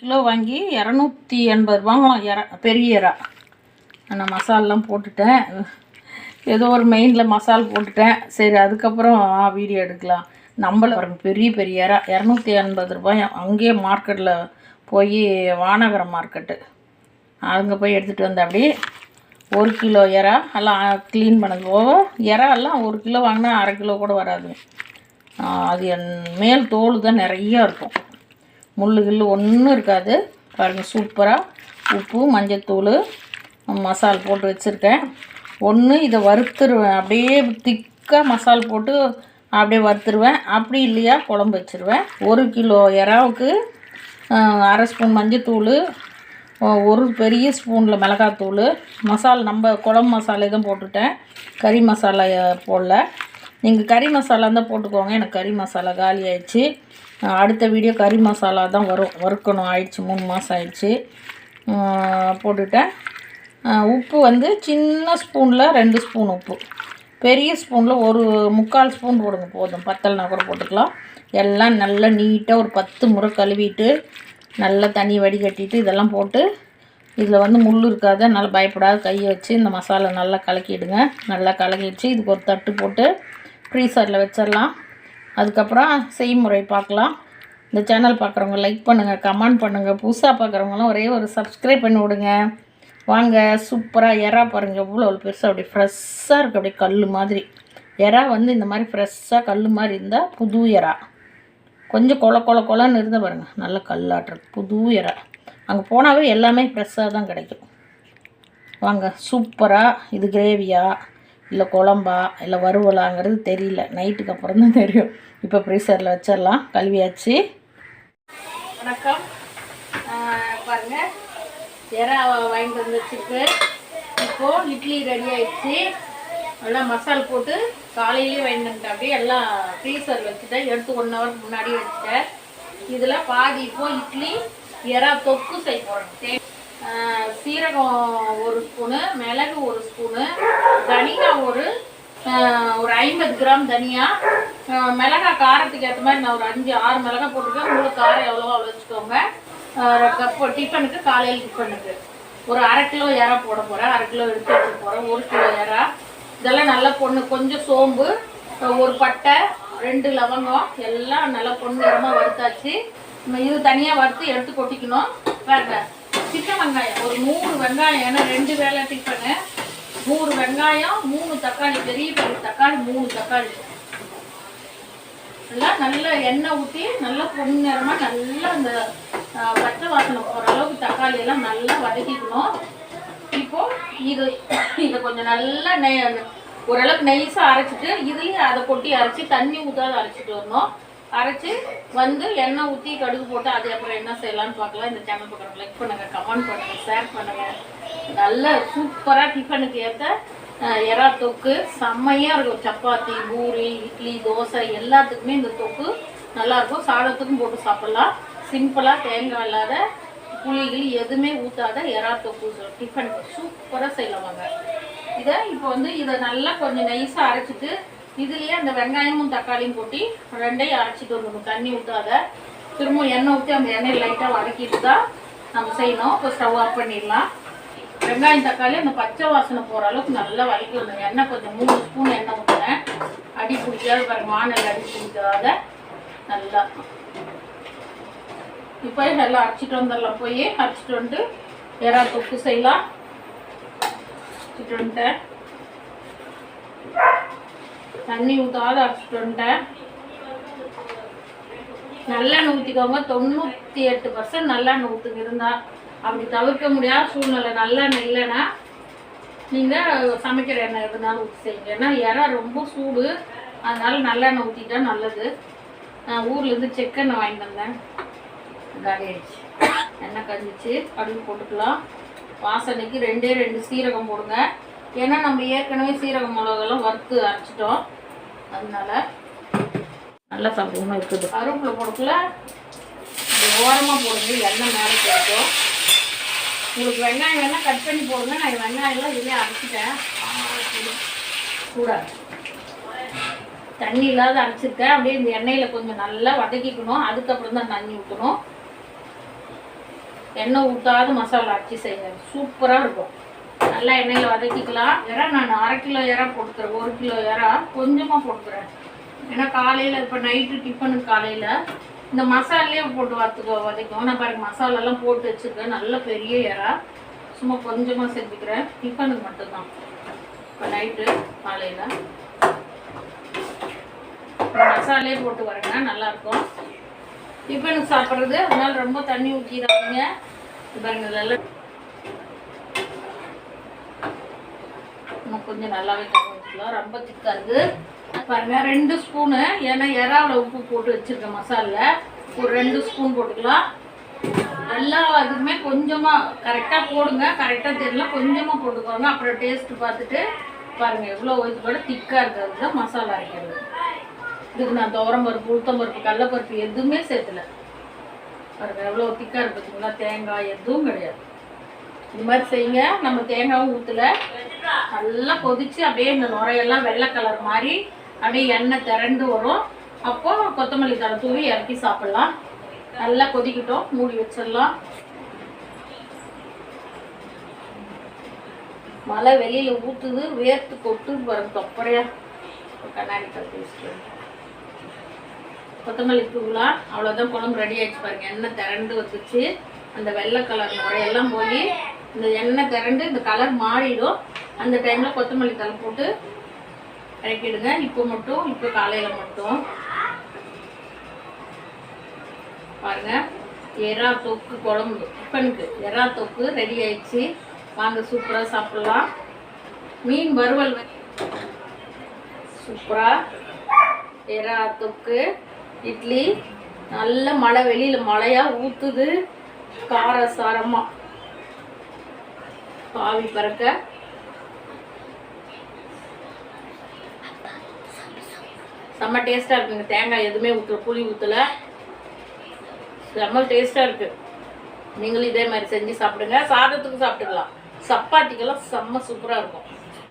Kilo வாங்கி இரநூத்தி எண்பது ரூபாங்களாம் இற பெரிய இறா. நான் மசாலெலாம் போட்டுட்டேன். ஏதோ ஒரு மெயினில் மசால் போட்டுட்டேன். சரி அதுக்கப்புறம் வீடியோ எடுக்கலாம். நம்மள பாருங்க பெரிய பெரிய இறா. இரநூத்தி எண்பது ரூபாய். அங்கேயே மார்க்கெட்டில் போய் வானகரம் மார்க்கெட்டு. அங்கே போய் எடுத்துகிட்டு வந்தேன். ஒரு கிலோ இறா எல்லாம் க்ளீன் பண்ணது. போக இறா எல்லாம் ஒரு கிலோ வாங்கினா அரை கிலோ கூட வராது. அது என் மேல் தோல் தான் நிறையா இருக்கும். முள்ளு கில்லு ஒன்றும் இருக்காது. பாருங்கள் சூப்பராக உப்பு மஞ்சத்தூள் மசால் போட்டு வச்சுருக்கேன். ஒன்று இதை வறுத்துருவேன். அப்படியே திக்காக மசால் போட்டு அப்படியே வறுத்துருவேன். அப்படி இல்லையா குழம்பு வச்சுருவேன். ஒரு கிலோ இறாவுக்கு அரை ஸ்பூன் மஞ்சத்தூள் ஒரு பெரிய ஸ்பூனில் மிளகாத்தூள் மசால் நம்ம குழம்பு மசாலா தான் போட்டுட்டேன். கறி மசாலா போடல. நீங்கள் கறி மசாலா தான் போட்டுக்கோங்க. எனக்கு கறி மசாலா காலி ஆயிடுச்சு. அடுத்த வீடியோ கறி மசாலா தான் வரும். வறுக்கணும். ஆயிடுச்சு. மூணு மாதம் ஆயிடுச்சு. போட்டுட்டேன். உப்பு வந்து சின்ன ஸ்பூனில் ரெண்டு ஸ்பூன் உப்பு. பெரிய ஸ்பூனில் ஒரு முக்கால் ஸ்பூன் போடுங்க. போதும். பத்தல்னா கூட போட்டுக்கலாம். எல்லாம் நல்லா நீட்டாக ஒரு பத்து முறை கழுவிட்டு நல்லா தண்ணி வடிகட்டிட்டு இதெல்லாம் போட்டு இதில் வந்து முள் இருக்காது. நல்லா பயப்படாத. கையை வச்சு இந்த மசாலா நல்லா கலக்கிடுங்க. நல்லா கலக்கிடுச்சு. இதுக்கு ஒரு தட்டு போட்டு ஃப்ரீசரில் வச்சிடலாம். அதுக்கப்புறம் செய்முறை பார்க்கலாம். இந்த சேனல் பார்க்குறவங்க லைக் பண்ணுங்கள் கமெண்ட் பண்ணுங்கள் புதுசாக பார்க்குறவங்களாம் ஒரே ஒரு சப்ஸ்கிரைப் பண்ணி விடுங்க. வாங்க சூப்பராக எறா பாருங்கள் எவ்வளோ பெருசாக அப்படியே ஃப்ரெஷ்ஷாக இருக்குது அப்படியே கல் மாதிரி. எறா வந்து இந்த மாதிரி ஃப்ரெஷ்ஷாக கல் மாதிரி இருந்தால் புது எறா. கொஞ்சம் கொல கொல கொலன்னு இருந்தால் பாருங்கள் நல்ல கல்லாட்டுறது புது எறா. அங்கே போனாவே எல்லாமே ஃப்ரெஷ்ஷாக தான் கிடைக்கும். வாங்க சூப்பராக இது கிரேவியாக இல்லை குழம்பா இல்லை வறுவலாங்கிறது தெரியல. நைட்டுக்கு அப்புறம் தான் தெரியும். இப்போ ஃப்ரீசரில் வச்சிடலாம். கழுவியாச்சு. வணக்கம். பாருங்கள் எறா வாங்கிட்டு வந்து வச்சுருக்கு. இப்போது இட்லி ரெடி ஆயிடுச்சு. எல்லாம் மசால் போட்டு காலையிலேயே வாங்கிட்டு வந்துட்டேன். அப்படியே எல்லாம் ஃப்ரீசர் வச்சுட்டேன். எடுத்து ஒன் ஹவருக்கு முன்னாடி வச்சுட்டேன். இதில் பாதி இப்போ இட்லி எறா தொக்கு செய்ய போகிறேன் சீரகம் ஒரு ஸ்பூனு மிளகு ஒரு ஸ்பூனு தனியா ஒரு ஒரு ஐம்பது கிராம் தனியா மிளகா காரத்துக்கு ஏற்ற மாதிரி நான் ஒரு அஞ்சு ஆறு மிளகா போட்டிருக்கேன். உங்களுக்கு காரம் எவ்வளவோ அவ்வளோ வச்சுக்கோங்க கப்பு டிஃபனுக்கு காலையில் டிஃபனுக்கு. ஒரு அரை கிலோ இறா போட போகிறேன் அரை கிலோ எடுத்து வச்சு போகிறேன் ஒரு கிலோ இறா இதெல்லாம் நல்லா பொண்ணு கொஞ்சம் சோம்பு ஒரு பட்டை ரெண்டு லவங்கம் எல்லாம் நல்லா பொண்ணு பொன்னிறமாக வறுத்தாச்சு. நம்ம இது தனியாக வறுத்து எடுத்து கொட்டிக்கணும். வேறு சின்ன வெங்காயம். ஒரு மூணு வெங்காயம் ஏன்னா ரெண்டு வேளை டிஃபனு மூணு வெங்காயம் மூணு தக்காளி. பெரிய பெரிய தக்காளி மூணு தக்காளி. எல்லாம் நல்லா எண்ணெய் ஊற்றி நல்லா பொன்னிறமாக நல்லா அந்த பச்சை வாசனை போகிற அளவுக்கு தக்காளி எல்லாம் நல்லா வதக்கிக்கணும். இப்போ இது இதை கொஞ்சம் நல்லா நெய் ஓரளவுக்கு நெய்ஸாக அரைச்சிட்டு இதுலேயும் அதை கொட்டி அரைச்சி தண்ணி ஊற்றாத அரைச்சிட்டு வரணும். அரைச்சி வந்து எண்ணெய் ஊற்றி கடுகு போட்டு அது அப்புறம் என்ன செய்யலாம்னு பார்க்கலாம். இந்த சேனல் பக்கம் லைக் பண்ணுங்கள் கமெண்ட் பண்ணுங்கள் ஷேர் பண்ணுங்கள் நல்ல சூப்பராக டிஃபனுக்கு ஏற்ற எறா தொக்கு. செம்மையாக இருக்கும். சப்பாத்தி பூரி இட்லி தோசை எல்லாத்துக்குமே இந்த தொக்கு நல்லாயிருக்கும். சாதத்துக்கும் போட்டு சாப்பிட்லாம். சிம்பிளாக தேங்காய் இல்லாத புளிகள் எதுவுமே ஊற்றாத எறா தொக்கு டிஃபன் சூப்பராக செய்யலாம் இதை இப்போ வந்து இதை நல்லா கொஞ்சம் நைஸாக அரைச்சிட்டு இதுலேயே அந்த வெங்காயமும் தக்காளியும் போட்டி ரெண்டையும் அரைச்சிட்டு வந்துடும் தண்ணி ஊற்றாத திரும்ப எண்ணெய் ஊற்றி அந்த எண்ணெய் லைட்டாக வதக்கிட்டு தான் நம்ம செய்யணும். இப்போ ஸ்டவ் ஆஃப் பண்ணிடலாம். வெங்காயம் தக்காளி அந்த பச்சை வாசனை போகிற அளவுக்கு நல்லா வதக்கணும் எண்ணெய் கொஞ்சம் மூணு ஸ்பூன் எண்ணெய் ஊற்றுறேன் அடி பிடிக்காத பாருங்க மாநில அடி பிடிக்காத. நல்லா. இப்போ நல்லா அரைச்சிட்டு வந்துடலாம். போய் அரைச்சிட்டு வந்துட்டு இறா தொக்கு செய்யலாம். அரைச்சிட்டு வந்துட்டேன். தண்ணி ஊற்றாத அரைச்சிட்டு வந்துட்டேன். நல்லெண்ணெய் ஊற்றிக்கோங்க தொண்ணூற்றி எட்டு பர்சன்ட் நல்லெண்ணெய் ஊற்றுங்க இருந்தால் அப்படி தவிர்க்க முடியாத சூழ்நிலை. நல்லெண்ணெய் இல்லைன்னா நீங்கள் சமைக்கிற எண்ணெய் இருந்தாலும் ஊற்றி செய்யுங்க. ஏன்னா இறா ரொம்ப சூடு. அதனால் நல்லெண்ணெய் ஊற்றிட்டா நல்லது. நான் ஊர்லேருந்து செக்கெண்ணெய் வாங்கிட்டு வந்தேன். காலி ஆயிடுச்சு எண்ணெய் கஞ்சிச்சு கடுகு போட்டுக்கலாம். வாசனைக்கு ரெண்டே ரெண்டு சீரகம் போடுங்க. ஏன்னா நம்ம ஏற்கனவே சீரக மிளகெல்லாம் வறுத்து அரைச்சிட்டோம். அதனால நல்லா சாப்பிடணும் இருக்குது. கருவேப்பிலை போடக்குள்ள ஓரமாக போடுங்க எண்ணெய் மேலே போட்டோம் உங்களுக்கு வெங்காயம் வேணால் கட் பண்ணி போடுங்க. நான் வெங்காயம்லாம் இதுலேயே அரைச்சிட்டேன். சூடாக தண்ணி இல்லாத அரைச்சிருக்கேன். அப்படியே இந்த எண்ணெயில் கொஞ்சம் நல்லா வதக்கிக்கணும். அதுக்கப்புறம் தான் தண்ணி ஊற்றணும் எண்ணெய் ஊற்றாத மசாலா அரைச்சி செய்யுங்க. சூப்பராக இருக்கும். நல்லா எண்ணெயில் வதக்கிக்கலாம். இறா நான் அரை கிலோ இறா போட்டுக்கிறேன். ஒரு கிலோ இறா கொஞ்சமாக போட்டுக்கிறேன். ஏன்னா காலையில் இப்போ நைட்டு டிஃபனுக்கு காலையில் இந்த மசாலையே போட்டு வறுத்துக்கோ வதக்கும் நான் பாருங்க மசாலாலாம் போட்டு வச்சுருக்கேன். நல்ல பெரிய இறா. சும்மா கொஞ்சமாக செஞ்சுக்கிறேன். டிஃபனுக்கு மட்டும்தான். இப்போ நைட்டு காலையில். மசாலே போட்டு வரேங்க நல்லாயிருக்கும். டிஃபனுக்கு சாப்பிட்றது அதனால் ரொம்ப தண்ணி ஊற்றிடாதீங்க இது பாருங்க நல்லா இன்னும் கொஞ்சம் நல்லாவே தண்ணி ஊற்றிக்கலாம் ரொம்ப இருக்குது பாருங்க ரெண்டு ஸ்பூனு ஏன்னா இறாவில் உப்பு போட்டு வச்சுருக்கேன் மசாலில் ஒரு ரெண்டு ஸ்பூன் போட்டுக்கலாம். எல்லா இதுக்குமே கொஞ்சமாக கரெக்டாக போடுங்க. கரெக்டாக தெரியல கொஞ்சமாக போட்டுக்கோங்க. அப்புறம் டேஸ்ட்டு பார்த்துட்டு பாருங்கள் எவ்வளோ இது கூட திக்காக இருக்கிறது தான் மசாலா அரைக்கிறது. இதுக்கு நான் துவரம் பருப்பு உளுத்தம் பருப்பு கடலப்பருப்பு எதுவுமே சேர்த்துல பாருங்க எவ்வளோ திக்காக இருக்கு பார்த்தீங்களா தேங்காய் எதுவும் கிடையாது. இது மாதிரி செய்யுங்க. நம்ம தேங்காயும் ஊற்றல நல்லா கொதிச்சு அப்படியே இந்த நுரையெல்லாம் வெள்ளை கலர் மாதிரி அப்படியே எண்ணெய் திரண்டு வரும். அப்போ கொத்தமல்லி தலை தூவி இறக்கி சாப்பிட்லாம். நல்லா கொதிக்கட்டும். மூடி வச்சிடலாம். மழை வெளியில ஊத்துது வேர்த்து கொட்டு பாருங்க தொப்பரையா. கண்ணாடி கட்டி கொத்தமல்லி தூவலாம். அவ்வளோதான் குழம்பு ரெடி ஆயிடுச்சு பாருங்க. எண்ணெய் திரண்டு வச்சுச்சு. அந்த வெள்ளை கலர் நுரையெல்லாம் போய் இந்த எண்ணெய் திரண்டு இந்த கலர் மாறிடும். அந்த டைமில் கொத்தமல்லி தலை போட்டு இறக்கிடுங்க. இப்போ மட்டும் இப்போ காலையில் மட்டும். பாருங்கள் எறா தொக்கு குழம்பு. டிஃபனுக்கு எறா தொக்கு ரெடி ஆயிடுச்சு. வாங்க சூப்பராக சாப்பிடலாம். மீன் வறுவல் சூப்பராக எறா தொக்கு இட்லி. நல்ல மழை வெளியில் மழையாக ஊற்றுது கார சாரமாக பாவி பறக்க. செம்ம டேஸ்ட்டாக இருக்குங்க. தேங்காய் எதுவுமே ஊற்றல புளி ஊற்றலை செம்ம டேஸ்ட்டாக இருக்குது நீங்களும் இதே மாதிரி செஞ்சு சாப்பிடுங்க. சாதத்துக்கு சாப்பிட்டுக்கலாம். சப்பாத்திக்கெல்லாம் செம்ம சூப்பராக இருக்கும்.